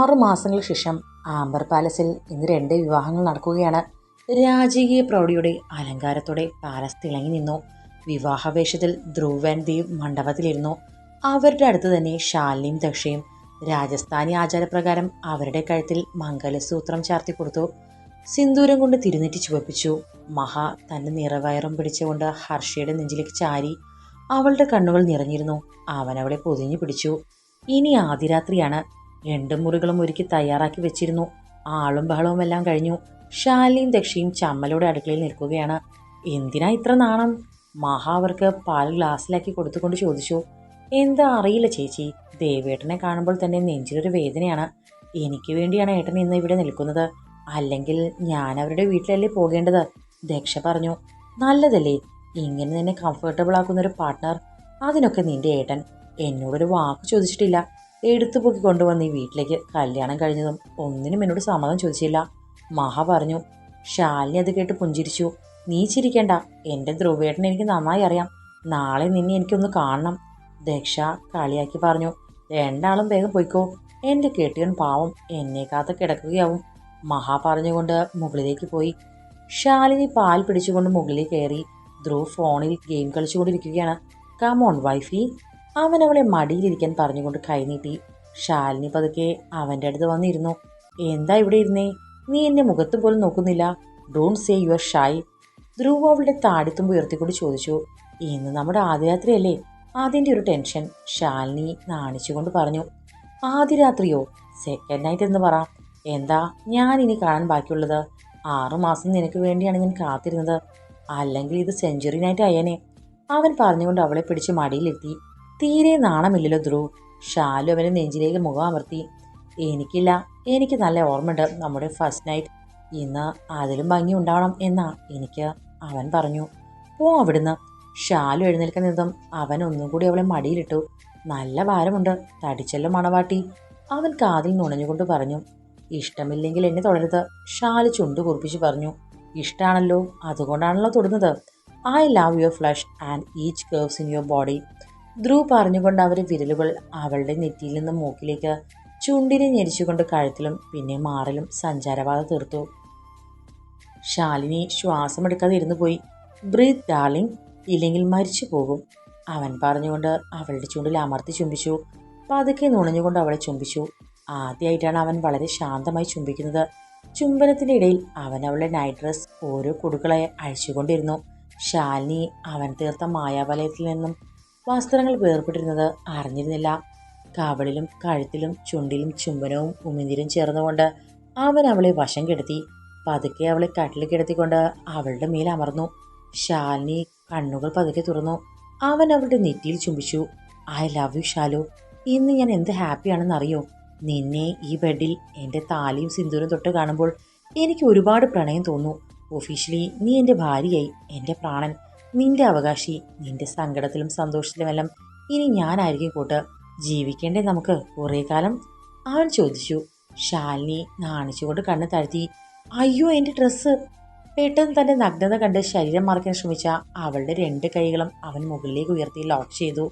ആറു മാസങ്ങൾക്ക് ശേഷം ആംബർ പാലസിൽ ഇന്ന് രണ്ട് വിവാഹങ്ങൾ നടക്കുകയാണ്. രാജകീയ പ്രൗഢിയുടെ അലങ്കാരത്തോടെ പാലസ് തിളങ്ങി നിന്നു. വിവാഹവേഷത്തിൽ ധ്രുവ് ആൻഡ് ദേവ് മണ്ഡപത്തിലിരുന്നു. അവരുടെ അടുത്ത് തന്നെ ശാലിനിയും ദക്ഷയും രാജസ്ഥാനി ആചാരപ്രകാരം അവരുടെ കഴുത്തിൽ മംഗലസൂത്രം ചാർത്തി കൊടുത്തു. സിന്ദൂരം കൊണ്ട് തിരുനെറ്റി ചുവപ്പിച്ചു. മഹ തന്റെ നിറവയറും പിടിച്ചുകൊണ്ട് ഹർഷയുടെ നെഞ്ചിലേക്ക് ചാരി അവളുടെ കണ്ണുകൾ നിറഞ്ഞിരുന്നു. അവൻ അവളെ പൊതിഞ്ഞു പിടിച്ചു. ഇനി ആദിരാത്രിയാണ് രണ്ട് മുറികളും ഒരുക്കി തയ്യാറാക്കി വെച്ചിരുന്നു. ആളും ബഹളവും എല്ലാം കഴിഞ്ഞു. ഷാലിയും ദക്ഷയും ചമ്മലോടെ അടുക്കളയിൽ നിൽക്കുകയാണ്. എന്തിനാ ഇത്ര നാണം? മഹ അവർക്ക് പാൽ ഗ്ലാസ്സിലാക്കി കൊടുത്തുകൊണ്ട് ചോദിച്ചു. എന്താ അറിയില്ല ചേച്ചി. ദേവേട്ടനെ കാണുമ്പോൾ തന്നെ നെഞ്ചിലൊരു വേദനയാണ്. എനിക്ക് വേണ്ടിയാണ് ഏട്ടൻ ഇന്ന് ഇവിടെ നിൽക്കുന്നത്. അല്ലെങ്കിൽ ഞാൻ അവരുടെ വീട്ടിലല്ലേ പോകേണ്ടത്? ദക്ഷ പറഞ്ഞു. നല്ലതല്ലേ. ഇങ്ങനെ നിന്നെ കംഫർട്ടബിൾ ആക്കുന്ന ഒരു പാർട്ട്ണർ അതിനൊക്കെ നിന്റെ ഏട്ടൻ എന്നോടൊരു വാക്ക് ചോദിച്ചിട്ടില്ല. എടുത്തു പൊക്കി കൊണ്ടുവന്ന് ഈ വീട്ടിലേക്ക് കല്യാണം കഴിഞ്ഞതും ഒന്നിനും എന്നോട് സമ്മതം ചോദിച്ചില്ല. മഹ പറഞ്ഞു ശാലിനി അത് കേട്ട് പുഞ്ചിരിച്ചു. നീ ചിരിക്കേണ്ട. എന്റെ ധ്രുവേട്ടനെ എനിക്ക് നന്നായി അറിയാം. നാളെ നിന്നെ എനിക്കൊന്ന് കാണണം. ദക്ഷ കളിയാക്കി പറഞ്ഞു രണ്ടാളും വേഗം പോയിക്കോ. എന്റെ കെട്ടിയൻ പാവം. എന്നെ കാത്ത് കിടക്കുകയാവും. മഹാ പറഞ്ഞുകൊണ്ട് മുകളിലേക്ക് പോയി. ശാലിനി പാൽ പിടിച്ചുകൊണ്ട് മുകളിൽ കയറി. ധ്രുവ് ഫോണിൽ ഗെയിം കളിച്ചുകൊണ്ടിരിക്കുകയാണ്. കമോൺ വൈഫി അവൻ അവളെ മടിയിലിരിക്കാൻ പറഞ്ഞുകൊണ്ട് കൈനീട്ടി ശാലിനി പതുക്കെ അവന്റെ അടുത്ത് വന്നിരുന്നു. എന്താ ഇവിടെ ഇരുന്നേ? നീ എന്റെ മുഖത്ത് പോലും നോക്കുന്നില്ല. Don't say your shy Dhruv അവളുടെ താടിത്തുമ്പ് ഉയർത്തിക്കൊണ്ട് ചോദിച്ചു. ഇന്ന് നമ്മുടെ ആദ്യരാത്രിയല്ലേ? അതിന്റെ ഒരു ടെൻഷൻ. ശാലിനി നാണിച്ചുകൊണ്ട് പറഞ്ഞു. ആദ്യരാത്രിയോ? സെക്കൻഡ് നൈറ്റ് എന്ന് പറ. എന്താ ഞാൻ ഇനി കാണാൻ ബാക്കിയുള്ളത്? ആറുമാസം നിനക്ക് വേണ്ടിയാണ് ഞാൻ കാത്തിരുന്നത്. അല്ലെങ്കിൽ ഇത് സെഞ്ചുറി നൈറ്റ് ആയേനെ. അവൻ പറഞ്ഞുകൊണ്ട് അവളെ പിടിച്ച് മടിയിലെത്തി തീരെ നാണമില്ലല്ലോ ധ്രുവ്. ഷാലു അവന്റെ നെഞ്ചിലേക്ക് മുഖം അമർത്തി. എനിക്കില്ല എനിക്ക് നല്ല ഓർമ്മയുണ്ട് നമ്മുടെ ഫസ്റ്റ് നൈറ്റ് ഇന്ന് അതിലും ഭംഗി ഉണ്ടാവണം എന്നാ എനിക്ക് അവൻ പറഞ്ഞു. പോ അവിടുന്ന്. ഷാലു എഴുന്നേൽക്കാൻ നിന്നും അവൻ ഒന്നും കൂടി അവളെ മടിയിലിട്ടു. നല്ല ഭാരമുണ്ട് തടിച്ചല്ലോ മണവാട്ടി. അവൻ കാതിൽ നുണഞ്ഞുകൊണ്ട് പറഞ്ഞു. ഇഷ്ടമില്ലെങ്കിൽ എന്നെ തുടരുത് ഷാൽ ചുണ്ടു കുറിപ്പിച്ച് പറഞ്ഞു. ഇഷ്ടമാണല്ലോ അതുകൊണ്ടാണല്ലോ തൊടുന്നത്. I love your flesh and each curves in your body Dhruv പറഞ്ഞുകൊണ്ട് അവരെ വിരലുകൾ അവളുടെ നെറ്റിയിൽ നിന്ന് മൂക്കിലേക്ക് ചുണ്ടിനെ ഞെരിച്ചുകൊണ്ട് കഴുത്തിലും പിന്നെ മാറിലും സഞ്ചാരപാത തീർത്തു. ശാലിനി ശ്വാസമെടുക്കാതെ ഇരുന്നു പോയി. ബ്രീത്ത് ഡാർലിംഗ് ഇല്ലെങ്കിൽ മരിച്ചു പോകും അവൻ പറഞ്ഞുകൊണ്ട് അവളുടെ ചുണ്ടിൽ അമർത്തി ചുംബിച്ചു. പതുക്കെ നുണഞ്ഞുകൊണ്ട് അവളെ ചുംബിച്ചു. ആദ്യമായിട്ടാണ് അവൻ വളരെ ശാന്തമായി ചുംബിക്കുന്നത്. ചുംബനത്തിന്റെ ഇടയിൽ അവൻ അവളുടെ നൈറ്റ് ഡ്രസ് ഓരോ കുടുക്കളായി അഴിച്ചുകൊണ്ടിരുന്നു. ശാലിനി അവൻ തീർത്ത മായാവലയത്തിൽ നിന്നും വസ്ത്രങ്ങൾ വേർപെട്ടിരുന്നത് അറിഞ്ഞിരുന്നില്ല. കാവളിലും കഴുത്തിലും ചുണ്ടിലും ചുംബനവും ഉമിനീരും ചേർന്നുകൊണ്ട് അവൻ അവളെ വശം കെടുത്തി പതുക്കെ അവളെ കട്ടിൽ കിടത്തിക്കൊണ്ട് അവളുടെ മേൽ അമർന്നു. ശാലിനി കണ്ണുകൾ പതുക്കെ തുറന്നു. അവൻ അവളുടെ നെറ്റിയിൽ ചുംബിച്ചു. ഐ ലവ് യു ഷാലു ഇന്ന് ഞാൻ എന്ത് ഹാപ്പിയാണെന്ന് അറിയോ നിന്നെ ഈ ബെഡിൽ എന്റെ താലിയും സിന്ദൂരും തൊട്ട് കാണുമ്പോൾ എനിക്ക് ഒരുപാട് പ്രണയം തോന്നുന്നു. ഒഫീഷ്യലി നീ എന്റെ ഭാര്യയായി എന്റെ പ്രാണൻ. നിന്റെ അവകാശി നിന്റെ സങ്കടത്തിലും സന്തോഷത്തിലുമെല്ലാം ഇനി ഞാനായിരിക്കും കൂട്ട് ജീവിക്കേണ്ടേ നമുക്ക്. കുറേ കാലം അവൻ ചോദിച്ചു. ശാലിനി നാണിച്ചുകൊണ്ട് കണ്ണ് താഴ്ത്തി അയ്യോ എന്റെ ഡ്രസ്സ്. പെട്ടെന്ന് തന്റെ നഗ്നത കണ്ട് ശരീരം മറക്കാൻ ശ്രമിച്ച അവളുടെ രണ്ട് കൈകളും അവൻ മുകളിലേക്ക് ഉയർത്തി ലോക്ക് ചെയ്തു.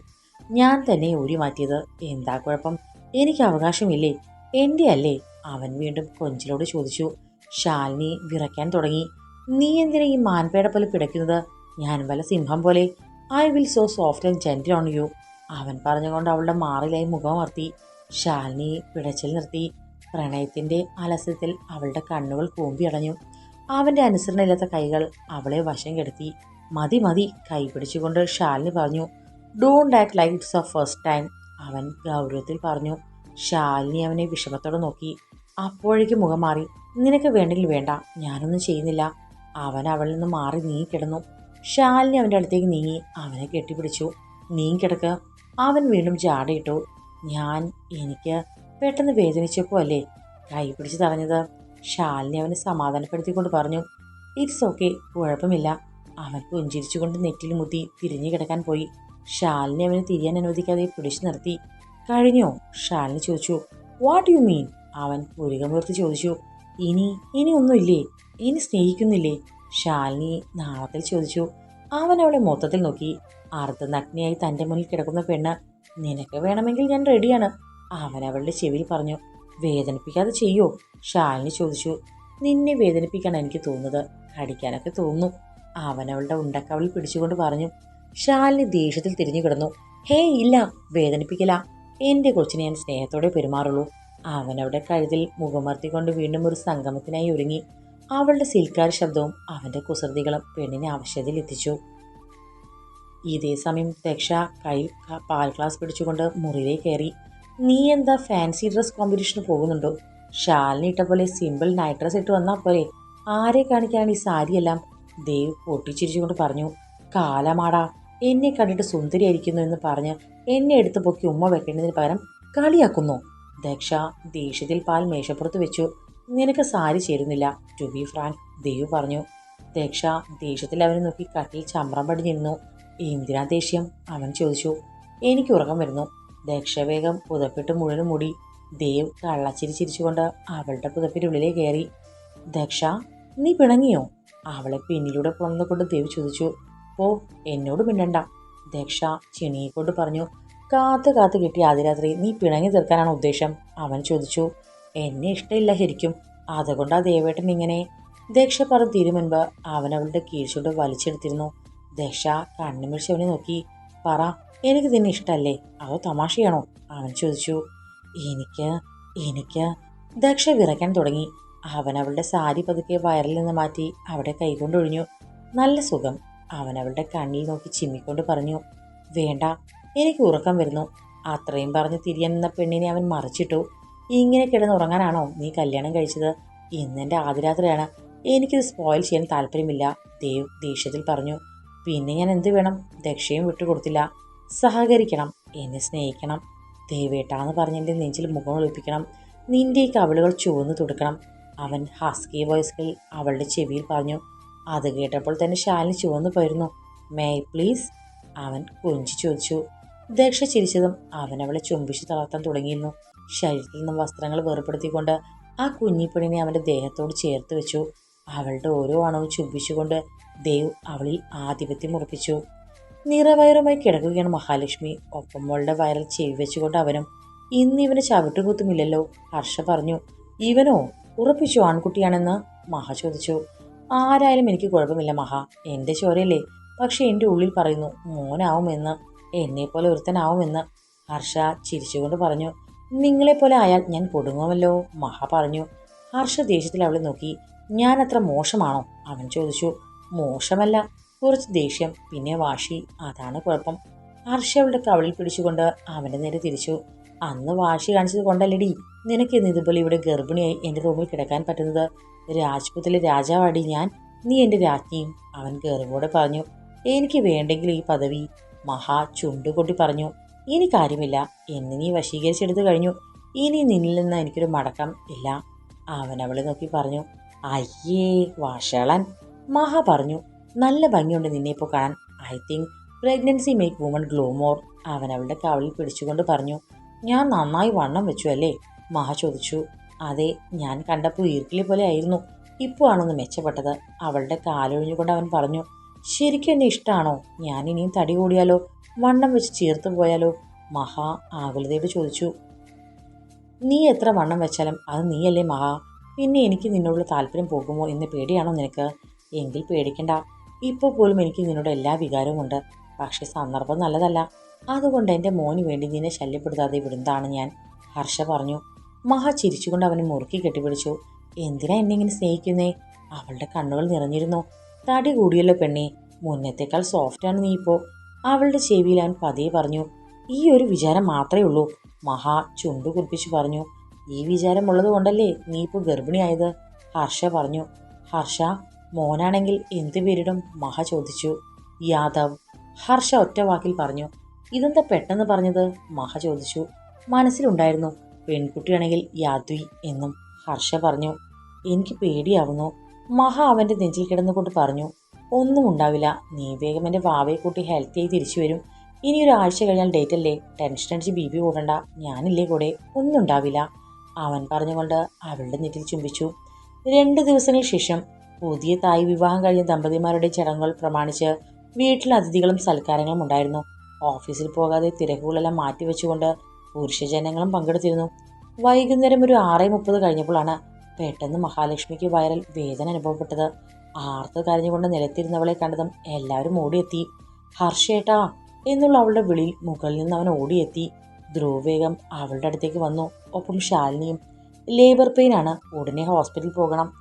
ഞാൻ തന്നെ ഊരി മാറ്റിയത്. എന്താ കുഴപ്പം? എനിക്ക് അവകാശമില്ലേ? എന്റെ അല്ലേ? അവൻ വീണ്ടും കൊഞ്ചിലോട് ചോദിച്ചു. ശാലിനി വിറയ്ക്കാൻ തുടങ്ങി. നീ എന്തിനാ ഈ മാൻപേട പോലെ പിടയ്ക്കുന്നത്? ഞാൻ വല്ല സിംഹം പോലെ I will so soft and gentle on you അവൻ പറഞ്ഞുകൊണ്ട് അവളുടെ മാറിലായി മുഖമർത്തി ശാലിനി പിടച്ചിൽ നിർത്തി പ്രണയത്തിന്റെ അലസ്യത്തിൽ അവളുടെ കണ്ണുകൾ കൂമ്പി അടഞ്ഞു. അവന്റെ അനുസരണയില്ലാത്ത കൈകൾ അവളെ വശം കെടുത്തി മതി മതി കൈ പിടിച്ചുകൊണ്ട് ഷാലിനി പറഞ്ഞു. Don't act like it's a first time അവൻ ഗൗരവത്തിൽ പറഞ്ഞു. ഷാലിനി അവനെ വിഷമത്തോടെ നോക്കി. അപ്പോഴേക്ക് മുഖം മാറി. നിനക്ക് വേണ്ടെങ്കിൽ വേണ്ട ഞാനൊന്നും ചെയ്യുന്നില്ല. അവൻ അവളിൽ നിന്ന് മാറി നീ കിടന്നു ശാലിനി അവന്റെ അടുത്തേക്ക് നീങ്ങി അവനെ കെട്ടിപ്പിടിച്ചു. നീങ്ങി കിടക്കുക. അവൻ വീണ്ടും ചാടിയിട്ടു ഞാൻ എനിക്ക് പെട്ടെന്ന് വേദനിച്ചപ്പോൾ അല്ലേ കൈ പിടിച്ച് തടഞ്ഞത്? ശാലിനി അവനെ സമാധാനപ്പെടുത്തിക്കൊണ്ട് പറഞ്ഞു ഇറ്റ്സ് ഓക്കെ കുഴപ്പമില്ല. അവൻ പുഞ്ചിരിച്ചുകൊണ്ട് നെറ്റിൽ മുത്തി തിരിഞ്ഞു കിടക്കാൻ പോയി. ശാലിനി അവനെ തിരിയാൻ അനുവദിക്കാതെ പിടിച്ചു നിർത്തി. കഴിഞ്ഞോ? ശാലിനി ചോദിച്ചു. വാട്ട് യു മീൻ അവൻ പുരുകമുയർത്തി ചോദിച്ചു. ഇനി ഇനി ഒന്നുമില്ലേ? ഇനി സ്നേഹിക്കുന്നില്ലേ? ശാലിനി നാളത്തിൽ ചോദിച്ചു അവൻ അവളെ മൊത്തത്തിൽ നോക്കി. അർദ്ധനഗ്നിയായി തന്റെ മുന്നിൽ കിടക്കുന്ന പെണ്ണ് നിനക്ക് വേണമെങ്കിൽ ഞാൻ റെഡിയാണ് അവൻ അവളുടെ ചെവിയിൽ പറഞ്ഞു. വേദനിപ്പിക്കാതെ ചെയ്യോ? ശാലിനി ചോദിച്ചു. നിന്നെ വേദനിപ്പിക്കാൻ എനിക്ക് തോന്നുന്നത്. കടിക്കാനൊക്കെ തോന്നുന്നു അവനവളുടെ ഉണ്ടക്കവളിൽ പിടിച്ചുകൊണ്ട് പറഞ്ഞു. ശാലിനി ദേഷ്യത്തിൽ തിരിഞ്ഞു കിടന്നു. ഹേ ഇല്ല വേദനിപ്പിക്കില്ല എന്റെ കൊച്ചിനെ ഞാൻ സ്നേഹത്തോടെ പെരുമാറുള്ളൂ. അവനവിടെ കഴുതിൽ മുഖമർത്തിക്കൊണ്ട് വീണ്ടും ഒരു സംഗമത്തിനായി ഒരുങ്ങി. അവളുടെ സിൽക്കാർ ശബ്ദവും അവന്റെ കുസൃതികളും പെണ്ണിനെ ആവശ്യത്തിൽ എത്തിച്ചു. ഇതേ സമയം ദക്ഷ കയ്യിൽ പാൽ ഗ്ലാസ് പിടിച്ചുകൊണ്ട് മുറിയിലേക്ക് കയറി. നീ എന്താ ഫാൻസി ഡ്രസ് കോമ്പറ്റീഷന് പോകുന്നുണ്ടോ? ഷാലിന് ഇട്ട പോലെ സിമ്പിൾ നൈറ്റ് ഡ്രസ് ഇട്ട് വന്നാൽ പോലെ ആരെ കാണിക്കാനാണ് ഈ സാരിയെല്ലാം ദേവ് പൊട്ടിച്ചിരിച്ചുകൊണ്ട് പറഞ്ഞു. കാലമാടാ എന്നെ കണ്ടിട്ട് സുന്ദരിയായിരിക്കുന്നു എന്ന് പറഞ്ഞ് എന്നെ എടുത്ത് പൊക്കി ഉമ്മ വെക്കേണ്ടതിന് പകരം കളിയാക്കുന്നു. ദക്ഷ ദേഷ്യത്തിൽ പാൽ മേശപ്പുറത്ത് വെച്ചു. നിനക്ക് സാരി ചേരുന്നില്ല. ടു ബി ഫ്രാങ്ക് ദേവ് പറഞ്ഞു ദക്ഷ ദേഷ്യത്തിൽ അവനെ നോക്കി കട്ടിൽ ചമ്രം നിന്നു. എന്തിനാ ദേഷ്യം? അവൻ ചോദിച്ചു. എനിക്ക് ഉറക്കം വരുന്നു. ദക്ഷ വേഗം പുതപ്പിട്ട് മുഴുവൻ മുടി. ദേവ് കള്ളച്ചിരി ചിരിച്ചുകൊണ്ട് അവളുടെ പുതപ്പിനുള്ളിലേ കയറി. ദക്ഷ നീ പിണങ്ങിയോ? അവളെ പിന്നിലൂടെ പുണർന്നുകൊണ്ട് ദേവ് ചോദിച്ചു. ഓ എന്നോട് മിണ്ടണ്ട. ദക്ഷ ചിണിയെക്കൊണ്ട് പറഞ്ഞു കാത്ത് കാത്ത് കിട്ടി ആദ്യ രാത്രി നീ പിണങ്ങി തീർക്കാനാണ് ഉദ്ദേശം? അവൻ ചോദിച്ചു. എന്നെ ഇഷ്ടമില്ല ശരിക്കും. അതുകൊണ്ടാ ദേവേട്ടൻ ഇങ്ങനെ ദക്ഷ പറഞ്ഞു തീരും മുൻപ് അവൻ അവളുടെ കീഴ്ചോട്ട് വലിച്ചെടുത്തിരുന്നു. ദക്ഷ കണ്ണുമിഴിച്ച് അവനെ നോക്കി പറ എനിക്ക് നിന്നെ ഇഷ്ടമല്ലേ അതോ തമാശയാണോ? അവൻ ചോദിച്ചു. എനിക്ക് എനിക്ക്. ദക്ഷ വിറയ്ക്കാൻ തുടങ്ങി. അവൻ അവളുടെ സാരി പതുക്കെ വയറിൽ നിന്ന് മാറ്റി അവിടെ കൈകൊണ്ടൊഴിഞ്ഞു നല്ല സുഖം. അവൻ അവളുടെ കണ്ണിൽ നോക്കി ചിമ്മിക്കൊണ്ട് പറഞ്ഞു വേണ്ട എനിക്ക് ഉറക്കം വരുന്നു. അത്രയും പറഞ്ഞ് തിരിയാൻ നിന്ന പെണ്ണിനെ അവൻ മറിച്ചിട്ടു. ഇങ്ങനെ കിടന്ന് ഉറങ്ങാനാണോ നീ കല്യാണം കഴിച്ചത്? ഇന്നെന്റെ ആദ്യരാത്രിയാണ്. എനിക്കിത് സ്പോയിൽ ചെയ്യാൻ താല്പര്യമില്ല ദേവ് ദേഷ്യത്തിൽ പറഞ്ഞു. പിന്നെ ഞാൻ എന്ത് വേണം? ദക്ഷയും വിട്ടുകൊടുത്തില്ല സഹകരിക്കണം എന്നെ സ്നേഹിക്കണം. ദേവേട്ടാന്ന് പറഞ്ഞ് എന്റെ നെഞ്ചിൽ മുഖം ഒളിപ്പിക്കണം. നിന്റെ ഈ കവിളുകൾ ചുവന്നു തുടുക്കണം. അവൻ ഹാസ്കി വോയിസിൽ അവളുടെ ചെവിയിൽ പറഞ്ഞു. അത് കേട്ടപ്പോൾ തന്നെ ശാലിനി ചുവന്നു പോയിരുന്നു. മേ പ്ലീസ് അവൻ കൊഞ്ചി ചോദിച്ചു. ദക്ഷ ചിരിച്ചതും അവൻ അവളെ ചുംബിച്ച് തളർത്താൻ തുടങ്ങിയിരുന്നു. ശരീരത്തിൽ നിന്നും വസ്ത്രങ്ങൾ വേർപ്പെടുത്തിക്കൊണ്ട് ആ കുഞ്ഞിപ്പെണ്ണിനെ അവന്റെ ദേഹത്തോട് ചേർത്ത് വെച്ചു. അവളുടെ ഓരോ അണവും ചുംബിച്ചുകൊണ്ട് ദേവ് അവളിൽ ആധിപത്യം ഉറപ്പിച്ചു. നിറവയറുമായി കിടക്കുകയാണ് മഹാലക്ഷ്മി. ഒപ്പം അവളുടെ വയറിൽ ചെവി വെച്ചുകൊണ്ട് അവനും ഇന്ന് ഇവന് ചവിട്ടുകൂത്തുമില്ലല്ലോ ഹർഷ പറഞ്ഞു. ഇവനോ? ഉറപ്പിച്ചു ആൺകുട്ടിയാണെന്ന്? മഹ ചോദിച്ചു. ആരായാലും എനിക്ക് കുഴപ്പമില്ല മഹ. എന്റെ ചോരയല്ലേ. പക്ഷെ എന്റെ ഉള്ളിൽ പറയുന്നു മോനാവുമെന്ന് എന്നെപ്പോലെ ഒരുത്തനാവുമെന്ന് ഹർഷ ചിരിച്ചുകൊണ്ട് പറഞ്ഞു. നിങ്ങളെപ്പോലെ ആയാൽ ഞാൻ പൊടുങ്ങുമല്ലോ മഹ പറഞ്ഞു. ഹർഷ ദേഷ്യത്തിൽ അവളെ നോക്കി. ഞാൻ അത്ര മോശമാണോ? അവൻ ചോദിച്ചു. മോശമല്ല. കുറച്ച് ദേഷ്യം പിന്നെ വാശി. അതാണ് കുഴപ്പം. ഹർഷ അവളുടെ കവളിൽ പിടിച്ചുകൊണ്ട് അവന്റെ നേരെ തിരിച്ചു. അന്ന് വാശി കാണിച്ചത് കൊണ്ടല്ലടി. നിനക്ക് ഇന്ന് ഇതുപോലെ ഇവിടെ ഗർഭിണിയായി എന്റെ റൂമിൽ കിടക്കാൻ പറ്റുന്നത്? രാജ്പുത്തിലെ രാജാവാടി ഞാൻ. നീ എന്റെ രാജ്ഞിയും. അവൻ ഗർവോടെ പറഞ്ഞു. എനിക്ക് വേണ്ടെങ്കിൽ ഈ പദവി. മഹാ ചുണ്ടുകൊട്ടി പറഞ്ഞു. ഇനി കാര്യമില്ല. എന്ന് നീ വശീകരിച്ചെടുത്തു കഴിഞ്ഞു. ഇനി നിന്നിൽ നിന്ന് എനിക്കൊരു മടക്കം ഇല്ല. അവൻ അവളെ നോക്കി പറഞ്ഞു അയ്യേ വാഷളൻ മഹ പറഞ്ഞു നല്ല ഭംഗിയുണ്ട് നിന്നെ ഇപ്പോൾ കാണാൻ. I think pregnancy make woman glow more അവൻ അവളുടെ കവളിൽ പിടിച്ചുകൊണ്ട് പറഞ്ഞു ഞാൻ നന്നായി വണ്ണം വെച്ചു അല്ലേ? മഹ ചോദിച്ചു അതെ ഞാൻ കണ്ടപ്പോൾ ഈർക്കിലി പോലെ ആയിരുന്നു. ഇപ്പോൾ ആണൊന്ന് മെച്ചപ്പെട്ടത്. അവളുടെ കാലൊഴിഞ്ഞുകൊണ്ട് അവൻ പറഞ്ഞു ശരിക്കും എന്നെ ഇഷ്ടമാണോ ഞാൻ ഇനിയും തടി കൂടിയാലോ? വണ്ണം വെച്ച് ചേർത്ത് പോയാലോ? മഹാ ആകുലതയോട് ചോദിച്ചു നീ എത്ര വണ്ണം വെച്ചാലും അത് നീയല്ലേ മഹാ? പിന്നെ എനിക്ക് നിന്നോടുള്ള താല്പര്യം പോകുമോ എന്ന് പേടിയാണോ നിനക്ക്? എങ്കിൽ പേടിക്കണ്ട. ഇപ്പോൾ പോലും എനിക്ക് നിന്നോട് എല്ലാ വികാരവും ഉണ്ട്. പക്ഷേ സന്ദർഭം നല്ലതല്ല. അതുകൊണ്ട് എന്റെ മോന് വേണ്ടി നിന്നെ ശല്യപ്പെടുത്താതെ വിടുന്നതാണ് ഞാൻ. ഹർഷ പറഞ്ഞു. മഹ ചിരിച്ചുകൊണ്ട് അവനെ മുറുക്കി കെട്ടിപ്പിടിച്ചു. എന്തിനാ എന്നെ ഇങ്ങനെ സ്നേഹിക്കുന്നേ? അവളുടെ കണ്ണുകൾ നിറഞ്ഞിരുന്നു. തടി കൂടിയല്ലോ പെണ്ണെ. മുന്നത്തേക്കാൾ സോഫ്റ്റാണ് നീ ഇപ്പോൾ. അവളുടെ ചെവിയിൽ അവൻ പതിയെ പറഞ്ഞു ഈ ഒരു വിചാരം മാത്രമേ ഉള്ളൂ. മഹാ ചുണ്ടു കുറിപ്പിച്ചു പറഞ്ഞു. ഈ വിചാരം ഉള്ളത് കൊണ്ടല്ലേ നീ ഇപ്പോൾ ഗർഭിണിയായത്? ഹർഷ പറഞ്ഞു. ഹർഷ മോനാണെങ്കിൽ എന്ത് പേരിടും? മഹ ചോദിച്ചു. യാദവ് ഹർഷ ഒറ്റ വാക്കിൽ പറഞ്ഞു. ഇതെന്താ പെട്ടെന്ന് പറഞ്ഞത്? മഹ ചോദിച്ചു. മനസ്സിലുണ്ടായിരുന്നു. പെൺകുട്ടിയാണെങ്കിൽ യാദ്വി എന്നും ഹർഷ പറഞ്ഞു. എനിക്ക് പേടിയാവുന്നു. മഹ അവന്റെ നെഞ്ചിൽ കിടന്നുകൊണ്ട് പറഞ്ഞു. ഒന്നും ഉണ്ടാവില്ല. നീ വേഗം എന്റെ വാവയെ കൂട്ടി ഹെൽത്തി ആയി തിരിച്ചു വരും. ഇനി ഒരു ആഴ്ച കഴിഞ്ഞാൽ ഡേറ്റ് അല്ലേ ടെൻഷൻ അടിച്ച് ബി പി കൂടണ്ട. ഞാനില്ലേ കൂടെ? ഒന്നും ഉണ്ടാവില്ല. അവൻ പറഞ്ഞുകൊണ്ട് അവളുടെ നെറ്റിൽ ചുംബിച്ചു. രണ്ട് ദിവസങ്ങൾക്ക് ശേഷം പുതിയ തായ് വിവാഹം കഴിഞ്ഞ ദമ്പതിമാരുടെ ചടങ്ങുകൾ പ്രമാണിച്ച് വീട്ടിൽ അതിഥികളും സൽക്കാരങ്ങളും ഉണ്ടായിരുന്നു. ഓഫീസിൽ പോകാതെ തിരക്കുകളെല്ലാം മാറ്റിവെച്ചുകൊണ്ട് പുരുഷജനങ്ങളും പങ്കെടുത്തിരുന്നു. വൈകുന്നേരം ഒരു ആറേ മുപ്പത് കഴിഞ്ഞപ്പോഴാണ് പെട്ടെന്ന് മഹാലക്ഷ്മിക്ക് വയറൽ വേദന അനുഭവപ്പെട്ടത്. ആർത്ത് കരഞ്ഞുകൊണ്ട് നിലത്തിരുന്നവളെ കണ്ടതും എല്ലാവരും ഓടിയെത്തി. ഹർഷേട്ടാ എന്നുള്ള അവളുടെ വിളിയിൽ മുകളിൽ നിന്ന് അവൻ ഓടിയെത്തി. ധ്രുവേഗം അവളുടെ അടുത്തേക്ക് വന്നു. ഒപ്പം ശാലിനിയും ലേബർ പെയിൻ ആണ്. ഉടനെ ഹോസ്പിറ്റലിൽ പോകണം.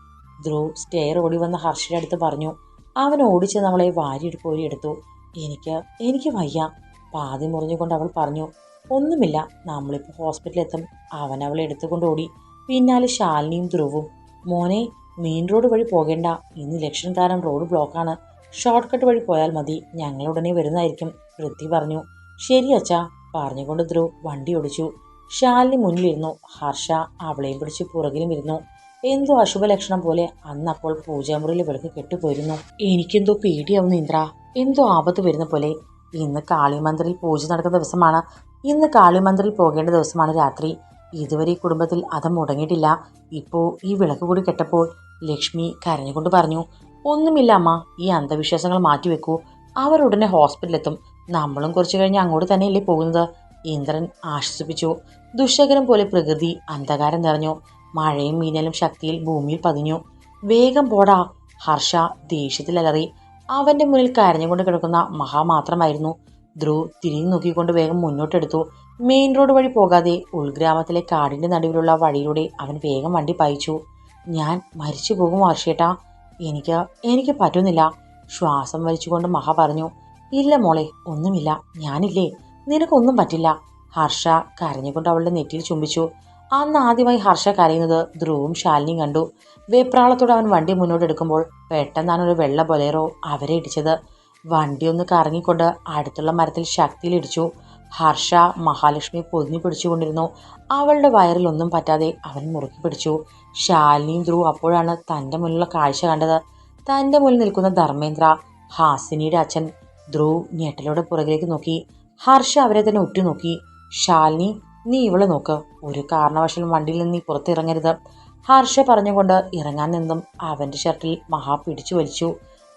ധ്രുവ് സ്റ്റെയർ ഓടി വന്ന ഹർഷയുടെ അടുത്ത് പറഞ്ഞു അവൻ ഓടിച്ച് നമ്മളെ വാരിയെടു കോരിയെടുത്തു എനിക്ക് എനിക്ക് വയ്യ. പാതി മുറിഞ്ഞുകൊണ്ട് അവൾ പറഞ്ഞു ഒന്നുമില്ല നമ്മളിപ്പോൾ ഹോസ്പിറ്റലിൽ എത്തും. അവൻ അവളെ എടുത്തുകൊണ്ട് ഓടി. പിന്നാലെ ശാലിനിയും ധ്രുവും മോനെ മെയിൻ റോഡ് വഴി പോകേണ്ട. ഇന്ന് ഇലക്ഷൻ കാരണം റോഡ് ബ്ലോക്കാണ് ഷോർട്ട് കട്ട് വഴി പോയാൽ മതി. ഞങ്ങൾ ഉടനെ വരുന്നതായിരിക്കും. പൃഥ്വി പറഞ്ഞു ശരി അച്ഛാ. പറഞ്ഞുകൊണ്ട് ധ്രുവ് വണ്ടി ഓടിച്ചു. ഷാലിന് മുന്നിലിരുന്നു. ഹർഷ അവളെയും പിടിച്ച് പുറകിലും ഇരുന്നു. എന്തോ അശുഭലക്ഷണം പോലെ അന്ന് അപ്പോൾ പൂജാമുറിയിലെ വിളക്ക് കെട്ടുപോയിരുന്നു. എനിക്കെന്തോ പേടിയാവുന്നു ഇന്ദ്ര. എന്തോ ആപത്ത് വരുന്ന പോലെ. ഇന്ന് കാളിമന്ദിറിൽ പൂജ നടക്കുന്ന ദിവസമാണ്. ഇന്ന് കാളിമന്ദിറിൽ പോകേണ്ട ദിവസമാണ് രാത്രി. ഇതുവരെ ഈ കുടുംബത്തിൽ അത് മുടങ്ങിയിട്ടില്ല. ഇപ്പോൾ ഈ വിളക്ക് കൂടി കെട്ടപ്പോൾ ലക്ഷ്മി കരഞ്ഞുകൊണ്ട് പറഞ്ഞു ഒന്നുമില്ല അമ്മ. ഈ അന്ധവിശ്വാസങ്ങൾ മാറ്റിവെക്കൂ അവർ ഉടനെ ഹോസ്പിറ്റലിലെത്തും. നമ്മളും കുറച്ചു കഴിഞ്ഞ് അങ്ങോട്ട് തന്നെയല്ലേ പോകുന്നത്? ഇന്ദ്രൻ ആശ്വസിപ്പിച്ചു. ദുഷകരം പോലെ പ്രകൃതി അന്ധകാരം നിറഞ്ഞു. മഴയും മീനലും ശക്തിയിൽ ഭൂമിയിൽ പതിഞ്ഞു. വേഗം പോടാ ഹർഷ ദേഷ്യത്തിൽ അലറി അവന്റെ മുന്നിൽ കരഞ്ഞുകൊണ്ട് കിടക്കുന്ന മഹാ മാത്രമായിരുന്നു. ധ്രുവ് തിരിഞ്ഞു നോക്കിക്കൊണ്ട് വേഗം മുന്നോട്ടെടുത്തു. മെയിൻ റോഡ് വഴി പോകാതെ ഉൾഗ്രാമത്തിലെ കാടിന്റെ നടുവിലുള്ള വഴിയിലൂടെ അവൻ വേഗം വണ്ടി പായിച്ചു. ഞാൻ മരിച്ചു പോകും ഹർഷേട്ടാ എനിക്ക് എനിക്ക് പറ്റുന്നില്ല. ശ്വാസം വലിച്ചുകൊണ്ട് മഹ പറഞ്ഞു ഇല്ല മോളെ ഒന്നുമില്ല. ഞാനില്ലേ. നിനക്കൊന്നും പറ്റില്ല. ഹർഷ കരഞ്ഞുകൊണ്ട് അവളുടെ നെറ്റിയിൽ ചുംബിച്ചു. അന്ന് ആദ്യമായി ഹർഷ കരയുന്നത് ധ്രുവും ശാലിനിയും കണ്ടു. വെപ്രാളത്തോടെ അവൻ വണ്ടി മുന്നോട്ട് എടുക്കുമ്പോൾ പെട്ടെന്നാണ് ഒരു വെള്ള ബൊലേറോ അവരെ ഇടിച്ചത്. വണ്ടി ഒന്ന് കറങ്ങിക്കൊണ്ട് അടുത്തുള്ള മരത്തിൽ ശക്തിയിൽ ഇടിച്ചു. ഹർഷ മഹാലക്ഷ്മി പൊതിഞ്ഞു പിടിച്ചുകൊണ്ടിരുന്നു. അവളുടെ വയറിൽ ഒന്നും പറ്റാതെ അവൻ മുറുക്കി പിടിച്ചു. ശാലിനിയും ധ്രുവ് അപ്പോഴാണ് തന്റെ മുന്നിലുള്ള കാഴ്ച കണ്ടത്. തന്റെ മുന്നിൽ നിൽക്കുന്ന ധർമ്മേന്ദ്ര ഹാസിനിയുടെ അച്ഛൻ ധ്രുവ് ഞെട്ടലോടെ പുറകിലേക്ക് നോക്കി. ഹർഷ അവരെ തന്നെ ഉറ്റുനോക്കി. ശാലിനി നീ ഇവളെ നോക്ക്. ഒരു കാരണവശാലും വണ്ടിയിൽ നിന്ന് നീ പുറത്തിറങ്ങരുത്. ഹർഷ പറഞ്ഞുകൊണ്ട് ഇറങ്ങാൻ നിന്നും അവന്റെ ഷർട്ടിൽ മഹാ പിടിച്ചു വലിച്ചു.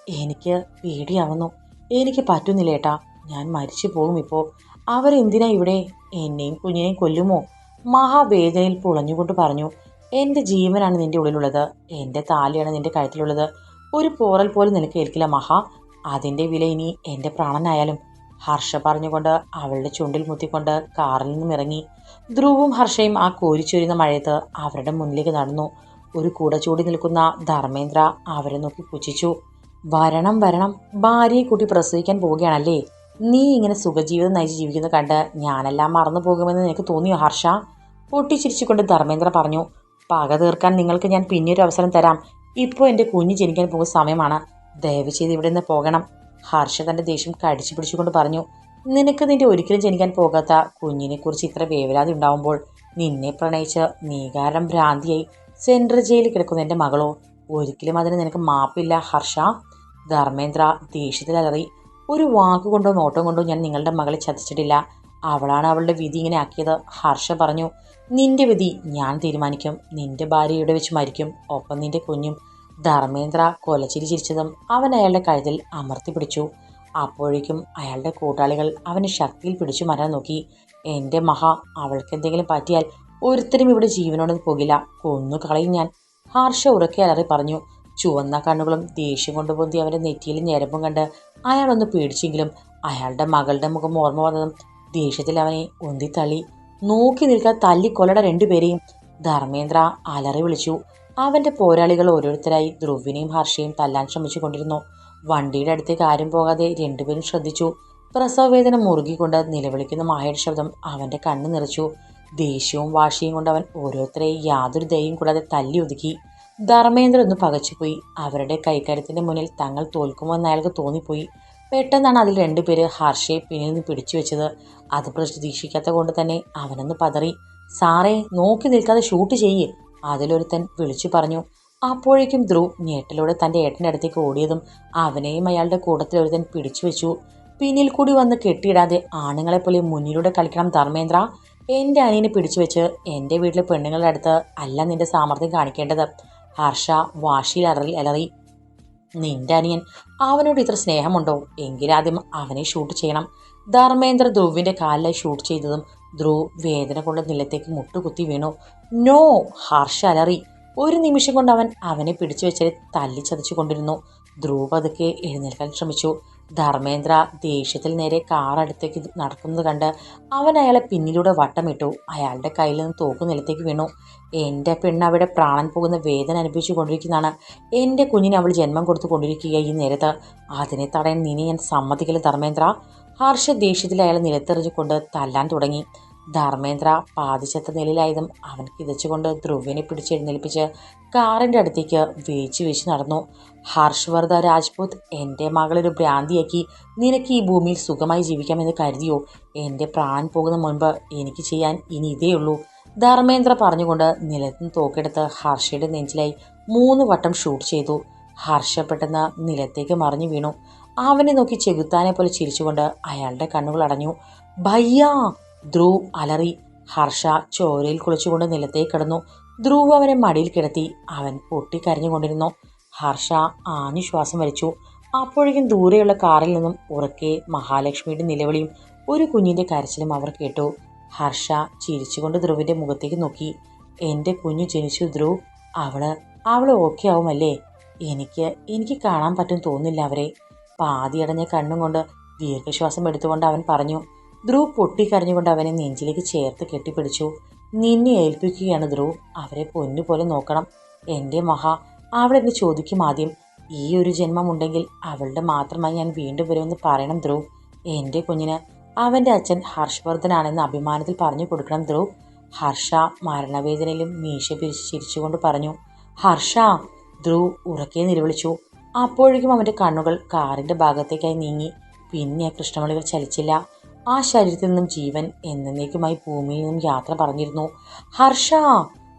എനിക്ക് പേടിയാവുന്നു. എനിക്ക് പറ്റുന്നില്ല ഏട്ടാ. ഞാൻ മരിച്ചു പോകും ഇപ്പോൾ അവരെന്തിനാ ഇവിടെ? എന്നെയും കുഞ്ഞിനെയും കൊല്ലുമോ? മഹാവേദനയിൽ പുളഞ്ഞുകൊണ്ട് പറഞ്ഞു. എന്റെ ജീവനാണ് നിന്റെ ഉള്ളിലുള്ളത്. എന്റെ താലിയാണ് നിന്റെ കഴുത്തിലുള്ളത്. ഒരു പോറൽ പോലും നിനക്ക് ഏൽക്കില്ല മഹാ. അതിന്റെ വില ഇനി എന്റെ പ്രാണനായാലും. ഹർഷ പറഞ്ഞുകൊണ്ട് അവളുടെ ചുണ്ടിൽ മുത്തിക്കൊണ്ട് കാറിൽ നിന്നും ഇറങ്ങി. ധ്രുവും ഹർഷയും ആ കോരിച്ചൊരിയുന്ന മഴയത്ത് അവരുടെ മുന്നിലേക്ക് നടന്നു. ഒരു കൂട ചൂടി നിൽക്കുന്ന ധർമ്മേന്ദ്ര അവരെ നോക്കി പുച്ഛിച്ചു. വരണം വരണം. ഭാര്യയെ കൂട്ടി പ്രസവിക്കാൻ പോവുകയാണല്ലേ? നീ ഇങ്ങനെ സുഖജീവിതം നയിച്ച് ജീവിക്കുന്നത് കണ്ട് ഞാനെല്ലാം മറന്നു പോകുമെന്ന് നിനക്ക് തോന്നിയോ ഹർഷ? പൊട്ടിച്ചിരിച്ചുകൊണ്ട് ധർമ്മേന്ദ്ര പറഞ്ഞു. പക തീർക്കാൻ നിങ്ങൾക്ക് ഞാൻ പിന്നീട് അവസരം തരാം. ഇപ്പോൾ എന്റെ കുഞ്ഞ് ജനിക്കാൻ പോകുന്ന സമയമാണ്. ദയവ് ചെയ്ത് ഇവിടെ നിന്ന് പോകണം. ഹർഷ തന്റെ ദേഷ്യം കടിച്ചു പിടിച്ചുകൊണ്ട് പറഞ്ഞു നിനക്ക് നിന്റെ ഒരിക്കലും ജനിക്കാൻ പോകാത്ത കുഞ്ഞിനെക്കുറിച്ച് ഇത്ര വേവലാതി ഉണ്ടാവുമ്പോൾ നിന്നെ പ്രണയിച്ച് നീകാരം ഭ്രാന്തിയായി സെൻട്രൽ ജയിലിൽ കിടക്കുന്ന എന്റെ മകളോ? ഒരിക്കലും അതിന് നിനക്ക് മാപ്പില്ല ഹർഷ. ധർമ്മേന്ദ്ര ദേഷ്യത്തിലറി ഒരു വാക്കുകൊണ്ടോ നോട്ടം കൊണ്ടോ ഞാൻ നിങ്ങളുടെ മകളെ ചതിച്ചിട്ടില്ല. അവളാണ് അവളുടെ വിധി ഇങ്ങനെ ആക്കിയത്. ഹർഷ പറഞ്ഞു നിന്റെ വിധി ഞാൻ തീരുമാനിക്കും. നിന്റെ ഭാര്യ ഇവിടെ വെച്ച് മരിക്കും. ഒപ്പം നിന്റെ കുഞ്ഞും ധർമ്മേന്ദ്ര കൊലച്ചിരി ചിരിച്ചതും അവൻ അയാളുടെ കഴുതിൽ അമർത്തി പിടിച്ചു. അപ്പോഴേക്കും അയാളുടെ കൂട്ടാളികൾ അവനെ ശക്തിയിൽ പിടിച്ചു മരാൻ നോക്കി. എന്റെ മഹ അവൾക്ക് എന്തെങ്കിലും പറ്റിയാൽ ഒരുത്തരും ഇവിടെ ജീവനോട് പോകില്ല. കൊന്നു കളയും ഞാൻ. ഹർഷ ഉറക്കെ അലറി പറഞ്ഞു. ചുവന്ന കണ്ണുകളും ദേഷ്യം കൊണ്ട് പൊന്തി അവന്റെ നെറ്റിയിൽ ഞരമ്പും കണ്ട് അയാളൊന്ന് പേടിച്ചെങ്കിലും അയാളുടെ മകളുടെ മുഖം ഓർമ്മ വന്നതും ദേഷ്യത്തിൽ അവനെ ഉന്തിത്തള്ളി. നോക്കി നിൽക്കാൻ തല്ലിക്കൊല്ലട രണ്ടുപേരെയും ധർമ്മേന്ദ്ര അലറി വിളിച്ചു. അവന്റെ പോരാളികൾ ഓരോരുത്തരായി ധ്രുവിനെയും ഹർഷയും തല്ലാൻ ശ്രമിച്ചു കൊണ്ടിരുന്നു വണ്ടിയുടെ അടുത്തേക്ക് ആരും പോകാതെ രണ്ടുപേരും ശ്രദ്ധിച്ചു. പ്രസവവേദന മുറുകിക്കൊണ്ട് നിലവിളിക്കുന്ന മായയുടെ ശബ്ദം അവന്റെ കണ്ണ് നിറച്ചു. ദേഷ്യവും വാശിയും കൊണ്ട് അവൻ ഓരോരുത്തരെയും യാതൊരു ദയയും കൂടാതെ തല്ലി ഒതുക്കി. ധർമ്മേന്ദ്ര ഒന്ന് പകച്ചുപോയി. അവരുടെ കൈക്കരുത്തിന്റെ മുന്നിൽ തങ്ങൾ തോൽക്കുമോ തോൽക്കുമെന്ന് അയാൾക്ക് തോന്നിപ്പോയി. പെട്ടെന്നാണ് അതിൽ രണ്ടുപേര് ഹർഷയെ പിന്നിൽ നിന്ന് പിടിച്ചു വെച്ചത്. അത് പ്രതീക്ഷിക്കാത്ത കൊണ്ട് തന്നെ അവനൊന്ന് പതറി. സാറേ നോക്കി നിൽക്കാതെ ഷൂട്ട് ചെയ്യേ അതിലൊരുത്തൻ വിളിച്ചു പറഞ്ഞു. അപ്പോഴേക്കും ധ്രുവ് ഞെട്ടലോടെ തന്റെ ഏട്ടന്റെ അടുത്തേക്ക് ഓടിയതും അവനെയും അയാളുടെ കൂട്ടത്തിൽ ഒരുത്തൻ പിടിച്ചു വെച്ചു. പിന്നിൽ കൂടി വന്ന് കെട്ടിയിടാതെ ആണുങ്ങളെപ്പോലെ മുന്നിലൂടെ കളിക്കണം ധർമ്മേന്ദ്ര. എന്റെ അനിയനെ പിടിച്ചു വെച്ച് എന്റെ വീട്ടിലെ പെണ്ണുങ്ങളുടെ അടുത്ത് അല്ല നിന്റെ സാമർഥ്യം കാണിക്കേണ്ടത് ഹർഷ വാശിയിൽ അലറി അലറി. നിന്റെ അനിയൻ അവനോട് ഇത്ര സ്നേഹമുണ്ടോ? എങ്കിലാദ്യം അവനെ ഷൂട്ട് ചെയ്യണം. ധർമ്മേന്ദ്ര ധ്രുവിന്റെ കാലിലായി ഷൂട്ട് ചെയ്തതും ധ്രുവ് വേദന കൊണ്ട് നിലത്തേക്ക് മുട്ടുകുത്തി വീണു. നോ ഹർഷ അലറി. ഒരു നിമിഷം കൊണ്ട് അവൻ അവനെ പിടിച്ചു വെച്ചാൽ തല്ലിച്ചതച്ചു കൊണ്ടിരുന്നു ധ്രുവ് പതുക്കെ എഴുന്നേൽക്കാൻ ശ്രമിച്ചു. ധർമ്മേന്ദ്ര ദേഷ്യത്തിൽ നേരെ കാർ അടുത്തേക്ക് നടക്കുന്നത് കണ്ട് അവൻ അയാളെ പിന്നിലൂടെ വട്ടമിട്ടു. അയാളുടെ കയ്യിൽ നിന്ന് തോക്ക് നിലത്തേക്ക് വീണു. എന്റെ പെണ്ണ് അവിടെ പ്രാണൻ പോകുന്ന വേദന അനുഭവിച്ചു കൊണ്ടിരിക്കുന്നതാണ്. എന്റെ കുഞ്ഞിന് അവൾ ജന്മം കൊടുത്തു കൊണ്ടിരിക്കുക ഈ നേരത്ത്. അതിനെ തടയാൻ നിന്നെ ഞാൻ സമ്മതിക്കില്ല ധർമ്മേന്ദ്ര. ഹർഷ ദേഷ്യത്തിൽ അയാളെ നിലത്തെറിഞ്ഞുകൊണ്ട് തല്ലാൻ തുടങ്ങി. ധർമ്മേന്ദ്ര പാതിച്ചത്ത നിലയിലായതും അവൻ കിതച്ചുകൊണ്ട് ധ്രുവിനെ പിടിച്ചെഴുന്നേൽപ്പിച്ച് കാറിന്റെ അടുത്തേക്ക് വീഴ്ച വീഴ്ച നടന്നു. ഹർഷവർദ്ധ രാജ്പുത് എന്റെ മകളൊരു ഭ്രാന്തിയാക്കി നിനക്ക് ഈ ഭൂമിയിൽ സുഖമായി ജീവിക്കാമെന്ന് കരുതിയോ? എന്റെ പ്രാൻ പോകുന്ന മുൻപ് എനിക്ക് ചെയ്യാൻ ഇനി ഇതേ ഉള്ളൂ ധർമ്മേന്ദ്ര പറഞ്ഞുകൊണ്ട് നിലത്തുനിന്ന് തോക്കെടുത്ത് ഹർഷയുടെ നെഞ്ചിലായി മൂന്ന് വട്ടം ഷൂട്ട് ചെയ്തു. ഹർഷ പെട്ടെന്ന് നിലത്തേക്ക് മറിഞ്ഞു വീണു. അവനെ നോക്കി ചെകുത്താനെ പോലെ ചിരിച്ചുകൊണ്ട് അയാളുടെ കണ്ണുകൾ അടഞ്ഞു. ഭയ്യാ ധ്രുവ് അലറി ഹർഷ ചോരയിൽ കുളിച്ചുകൊണ്ട് നിലത്തേക്ക് കിടന്നു. ധ്രുവ് അവനെ മടിയിൽ കിടത്തി. അവൻ പൊട്ടിക്കരഞ്ഞുകൊണ്ടിരുന്നു ഹർഷ ആഞ്ഞു ശ്വാസം വലിച്ചു അപ്പോഴേക്കും ദൂരെയുള്ള കാറിൽ നിന്നും ഉറക്കെ മഹാലക്ഷ്മിയുടെ നിലവിളിയും ഒരു കുഞ്ഞിന്റെ കരച്ചിലും അവർ കേട്ടു. ഹർഷ ചിരിച്ചുകൊണ്ട് ധ്രുവിന്റെ മുഖത്തേക്ക് നോക്കി. എന്റെ കുഞ്ഞു ജനിച്ചു ധ്രുവ്. അവൾ അവൾ ഓക്കെ ആവുമല്ലേ? എനിക്ക് എനിക്ക് കാണാൻ പറ്റും തോന്നില്ല അവരെ. പാതിയടഞ്ഞ കണ്ണും കൊണ്ട് ദീർഘശ്വാസം എടുത്തുകൊണ്ട് അവൻ പറഞ്ഞു. ധ്രുവ് പൊട്ടിക്കരഞ്ഞുകൊണ്ട് അവനെ നെഞ്ചിലേക്ക് ചേർത്ത് കെട്ടിപ്പിടിച്ചു. നിന്നെ ഏൽപ്പിക്കുകയാണ് ധ്രുവ്. അവരെ പൊന്നുപോലെ നോക്കണം. എന്റെ മഹാ അവളെന്നെ ചോദിക്കും ആദ്യം. ഈ ഒരു ജന്മമുണ്ടെങ്കിൽ അവളുടെ മാത്രമായി ഞാൻ വീണ്ടും വരുമെന്ന് പറയണം ധ്രുവ്. എന്റെ കുഞ്ഞിന് അവന്റെ അച്ഛൻ ഹർഷവർദ്ധനാണെന്ന് അഭിമാനത്തിൽ പറഞ്ഞു കൊടുക്കണം ധ്രുവ്. ഹർഷ മരണവേദനയിലും മീശ പിരിച്ച് ചിരിച്ചുകൊണ്ട് പറഞ്ഞു ഹർഷ ധ്രുവ് ഉറക്കെ നിലവിളിച്ചു. അപ്പോഴേക്കും അവന്റെ കണ്ണുകൾ കാറിന്റെ ഭാഗത്തേക്കായി നീങ്ങി. പിന്നെ കൃഷ്ണമണികൾ ചലിച്ചില്ല. ആ ശരീരത്തിൽ നിന്നും ജീവൻ എന്നേക്കുമായി ഭൂമിയിൽ നിന്നും യാത്ര പറഞ്ഞിരുന്നു. ഹർഷ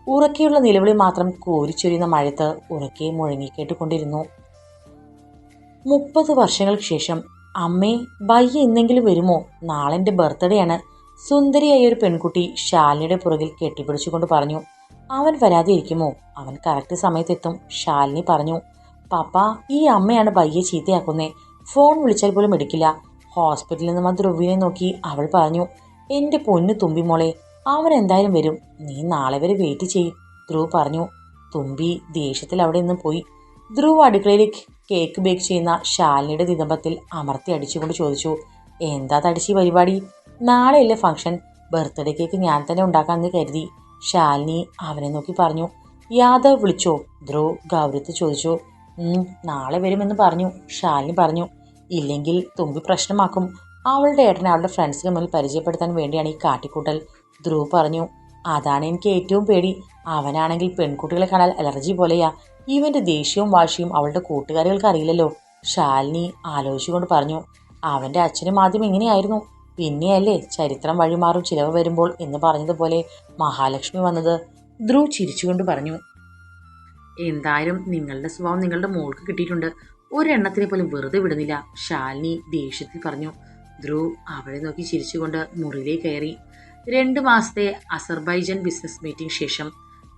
ഉറക്കെയുള്ള നിലവിളി മാത്രം കോരിച്ചൊരിയുന്ന മഴത്ത് ഉറക്കെ മുഴങ്ങിക്കേട്ടുകൊണ്ടിരുന്നു മുപ്പത് വർഷങ്ങൾക്ക് ശേഷം അമ്മേ ബയ്യ എന്നെങ്കിലും വരുമോ? നാളെ ബർത്ത്ഡേ ആണ്. സുന്ദരിയായ ഒരു പെൺകുട്ടി ശാലിനിയുടെ പുറകിൽ കെട്ടിപ്പിടിച്ചുകൊണ്ട് പറഞ്ഞു അവൻ വരാതെ ഇരിക്കുമോ അവൻ കറക്റ്റ് സമയത്തെത്തും ശാലിനി പറഞ്ഞു. പപ്പ ഈ അമ്മയാണ് ബയ്യെ ചീത്തയാക്കുന്നേ. ഫോൺ വിളിച്ചാൽ പോലും എടുക്കില്ല. ഹോസ്പിറ്റലിൽ നിന്ന് വന്ന് ധ്രുവിനെ നോക്കി അവൾ പറഞ്ഞു എന്റെ പൊന്നു തുമ്പി മോളെ അവൻ എന്തായാലും വരും. നീ നാളെ വരെ വെയിറ്റ് ചെയ്യും ധ്രുവ് പറഞ്ഞു. തുമ്പി ദേഷ്യത്തിൽ അവിടെ നിന്ന് പോയി. ധ്രുവ് അടുക്കളയിലേക്ക് കേക്ക് ബേക്ക് ചെയ്യുന്ന ശാലിനിയുടെ ദിതമ്പത്തിൽ അമർത്തി അടിച്ചുകൊണ്ട് ചോദിച്ചു എന്താ തടിച്ചി പരിപാടി? നാളെയല്ലേ ഫംഗ്ഷൻ. ബർത്ത്ഡേ കേക്ക് ഞാൻ തന്നെ ഉണ്ടാക്കാമെന്ന് കരുതി. ശാലിനി അവനെ നോക്കി പറഞ്ഞു യാദവ് വിളിച്ചോ? ധ്രുവ് ഗൗരവത്തിൽ ചോദിച്ചു നാളെ വരുമെന്ന് പറഞ്ഞു. ശാലിനി പറഞ്ഞു ഇല്ലെങ്കിൽ തുമ്പി പ്രശ്നമാക്കും. അവളുടെ ഏട്ടനെ അവളുടെ ഫ്രണ്ട്സിന് മുന്നിൽ പരിചയപ്പെടുത്താൻ വേണ്ടിയാണ് ഈ കാട്ടിക്കൂട്ടൽ. ധ്രുവ് പറഞ്ഞു അതാണ് എനിക്ക് ഏറ്റവും പേടി. അവനാണെങ്കിൽ പെൺകുട്ടികളെ കാണാൻ അലർജി പോലെയാ. ഇവന്റെ ദേഷ്യവും വാശിയും അവളുടെ കൂട്ടുകാരികൾക്ക് അറിയില്ലല്ലോ. ശാലിനി ആലോചിച്ചുകൊണ്ട് പറഞ്ഞു അവന്റെ അച്ഛനും ആദ്യം ഇങ്ങനെയായിരുന്നു. പിന്നെയല്ലേ ചരിത്രം വഴിമാറും ചിലവ് വരുമ്പോൾ എന്ന് പറഞ്ഞതുപോലെ മഹാലക്ഷ്മി വന്നത്. ധ്രുവ് ചിരിച്ചുകൊണ്ട് പറഞ്ഞു എന്തായാലും നിങ്ങളുടെ സ്വഭാവം നിങ്ങളുടെ മോൾക്ക് കിട്ടിയിട്ടുണ്ട്. ഒരെണ്ണത്തിനെ പോലും വെറുതെ വിടുന്നില്ല. ശാലിനി ദേഷ്യത്തിൽ പറഞ്ഞു ധ്രുവ് അവളെ നോക്കി ചിരിച്ചുകൊണ്ട് മുറിയിലേക്ക് കയറി. രണ്ട് മാസത്തെ അസർബൈജൻ ബിസിനസ് മീറ്റിംഗ് ശേഷം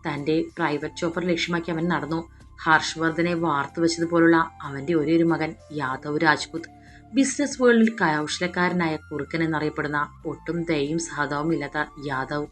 തന്റെ പ്രൈവറ്റ് ചോപ്പർ ലക്ഷ്യമാക്കി അവൻ നടന്നു. ഹർഷവർദ്ധനെ വാർത്തു വെച്ചതുപോലുള്ള അവന്റെ ഒരേ ഒരു മകൻ യാദവ് രാജ്പുത്. ബിസിനസ് വേൾഡിൽ കൗശലക്കാരനായ കുറുക്കൻ എന്നറിയപ്പെടുന്ന ഒട്ടും ദയയും സഹതാവും ഇല്ലാത്ത യാദവ്.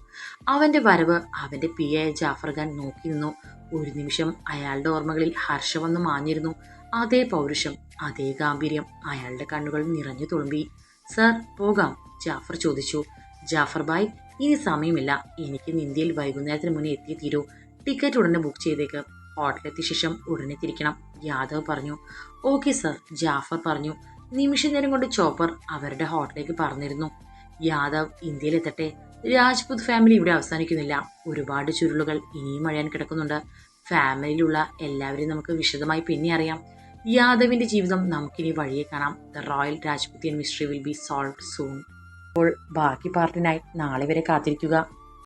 അവന്റെ വരവ് അവന്റെ പി ആയ ജാഫർ ഖാൻ നോക്കി നിന്നു. ഒരു നിമിഷം അയാളുടെ ഓർമ്മകളിൽ ഹർഷമെന്ന് മാഞ്ഞിരുന്നു. അതേ പൗരുഷം അതേ ഗാംഭീര്യം. അയാളുടെ കണ്ണുകൾ നിറഞ്ഞു തുളുമ്പി. സർ പോകാം ജാഫർ ചോദിച്ചു. ജാഫർ ബായ് ഇനി സമയമില്ല. എനിക്ക് ഇന്ത്യയിൽ വൈകുന്നേരത്തിന് മുന്നേ എത്തി തീരൂ. ടിക്കറ്റ് ഉടനെ ബുക്ക് ചെയ്തേക്ക്. ഹോട്ടലെത്തിയ ശേഷം ഉടനെ തിരിക്കണം യാദവ് പറഞ്ഞു. ഓക്കെ സർ ജാഫർ പറഞ്ഞു. നിമിഷ നേരം കൊണ്ട് ചോപ്പർ അവരുടെ ഹോട്ടലിലേക്ക് പറഞ്ഞിരുന്നു യാദവ് ഇന്ത്യയിലെത്തട്ടെ രാജ്പുത് ഫാമിലി ഇവിടെ അവസാനിക്കുന്നില്ല. ഒരുപാട് ചുരുളുകൾ ഇനിയും അഴയാൻ കിടക്കുന്നുണ്ട്. ഫാമിലിയിലുള്ള എല്ലാവരെയും നമുക്ക് വിശദമായി പിന്നെ അറിയാം യാദവിന്റെ ജീവിതം നമുക്കിനി വഴിയെ കാണാം. The royal Rajputian mystery will be solve soon അപ്പോൾ ബാക്കി പാർട്ടിനായി നാളെ വരെ കാത്തിരിക്കുക.